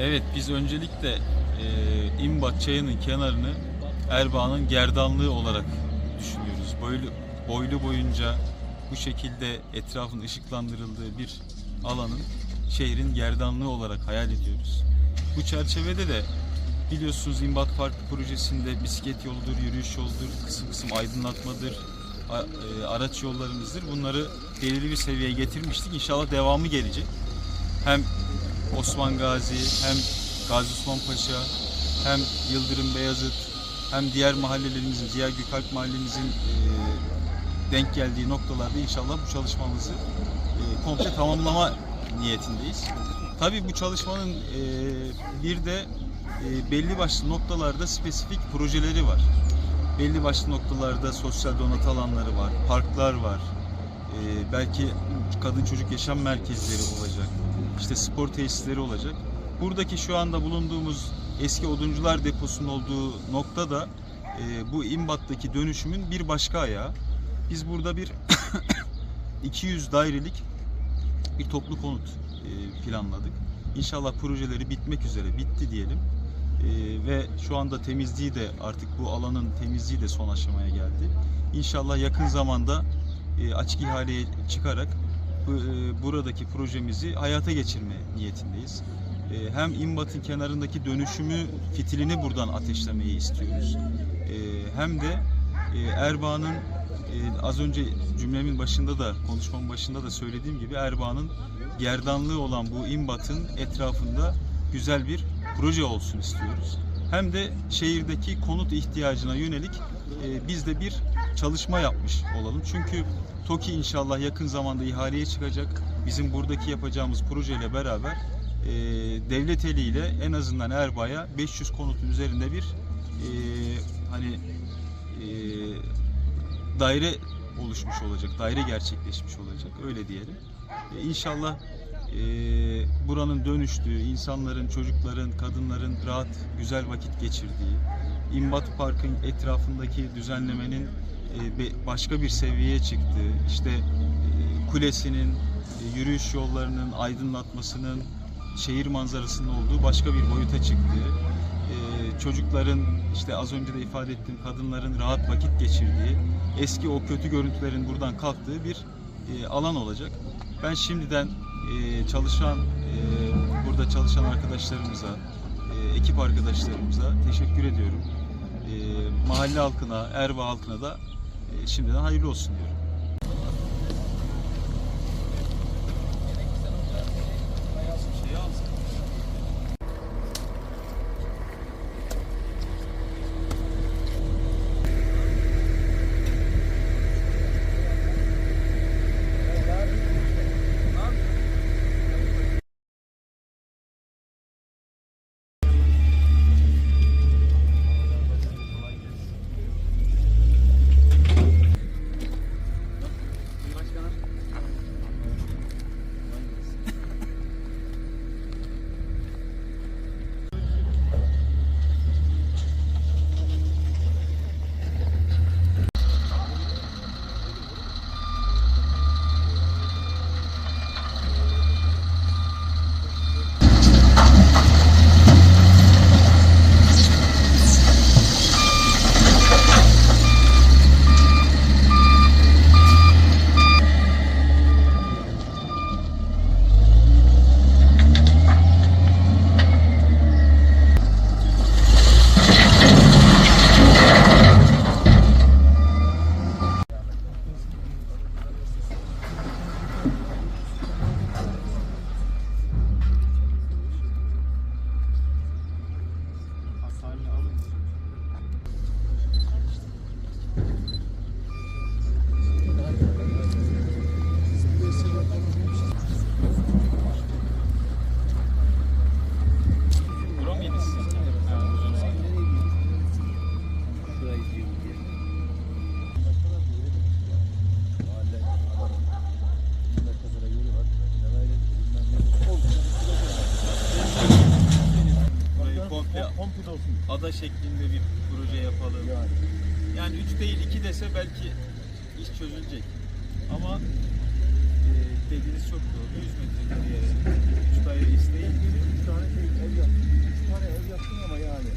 Evet biz öncelikle e, İmbat çayının kenarını Erbaa'nın gerdanlığı olarak düşünüyoruz. Boylu, boylu boyunca bu şekilde etrafın ışıklandırıldığı bir alanın şehrin gerdanlığı olarak hayal ediyoruz. Bu çerçevede de biliyorsunuz İmbat Park projesinde bisiklet yoludur, yürüyüş yoludur, kısım kısım aydınlatmadır, e, araç yollarımızdır. Bunları belirli bir seviyeye getirmiştik. İnşallah devamı gelecek. Hem Osman Gazi, hem Gazi Osman Paşa, hem Yıldırım Beyazıt, hem diğer mahallelerimizin, diğer Gökalp mahallemizin e, denk geldiği noktalarda inşallah bu çalışmamızı e, komple tamamlama niyetindeyiz. Tabii bu çalışmanın bir de belli başlı noktalarda spesifik projeleri var. Belli başlı noktalarda sosyal donatı alanları var, parklar var, e, belki kadın çocuk yaşam merkezleri olacak, işte spor tesisleri olacak. Buradaki şu anda bulunduğumuz eski oduncular deposunun olduğu nokta da e, bu İmbat'taki dönüşümün bir başka ayağı. Biz burada bir 200 dairelik bir toplu konut e, planladık. İnşallah projeleri bitmek üzere bitti diyelim. E, ve şu anda temizliği de artık bu alanın temizliği de son aşamaya geldi. İnşallah yakın zamanda e, açık ihaleye çıkarak e, buradaki projemizi hayata geçirme niyetindeyiz. E, hem İmbat'ın kenarındaki dönüşümü fitilini buradan ateşlemeyi istiyoruz. Hem de Erbaa'nın az önce cümlemin başında da konuşmamın başında da söylediğim gibi Erbaa'nın gerdanlığı olan bu İmbat'ın etrafında güzel bir proje olsun istiyoruz. Hem de şehirdeki konut ihtiyacına yönelik e, biz de bir çalışma yapmış olalım. Çünkü TOKİ inşallah yakın zamanda ihaleye çıkacak. Bizim buradaki yapacağımız projeyle beraber e, devlet eliyle en azından Erbaa'ya 500 konutun üzerinde bir e, hani e, daire oluşmuş olacak, daire gerçekleşmiş olacak öyle diyelim. E, inşallah e, buranın dönüştüğü, insanların, çocukların, kadınların rahat, güzel vakit geçirdiği, İmbat Park'ın etrafındaki düzenlemenin e, başka bir seviyeye çıktığı, işte e, kulesinin, e, yürüyüş yollarının aydınlatmasının, şehir manzarasının olduğu başka bir boyuta çıktığı, e, çocukların işte az önce de ifade ettiğim kadınların rahat vakit geçirdiği, eski o kötü görüntülerin buradan kalktığı bir e, alan olacak. Ben şimdiden çalışan, e, burada çalışan arkadaşlarımıza, e, ekip arkadaşlarımıza teşekkür ediyorum. E, mahalle halkına, Erva halkına da şimdiden hayırlı olsun diyorum. ada şeklinde bir proje yapalım. Yani. Yani üç değil iki dese belki iş çözülecek. Ama e, dediğiniz çok doğru. 100 metrelik bir yere üç daire isteyin. 3 tane şey, ev yaptım. 3 tane ev yaptım ama yani.